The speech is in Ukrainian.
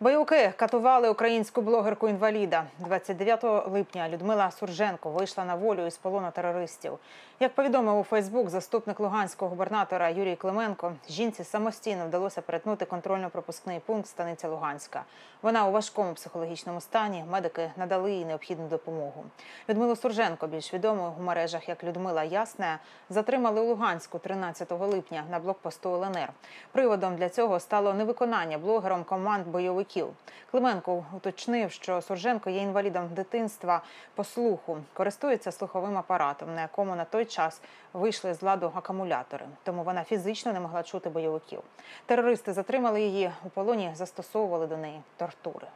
Бойовики катували українську блогерку інваліда. 29 липня Людмила Сурженко вийшла на волю із полону терористів. Як повідомив у Фейсбук заступник луганського губернатора Юрій Клименко, жінці самостійно вдалося перетнути контрольно-пропускний пункт станиця Луганська. Вона у важкому психологічному стані. Медики надали їй необхідну допомогу. Людмилу Сурженко, більш відому у мережах як Людмила Ясна, затримали у Луганську 13 липня на блокпосту ЛНР. Приводом для цього стало невиконання блогером команд бойовиків. Клименко уточнив, що Сурженко є інвалідом дитинства по слуху, користується слуховим апаратом, на якому на той час вийшли з ладу акумулятори. Тому вона фізично не могла чути бойовиків. Терористи затримали її у полоні, застосовували до неї тортури.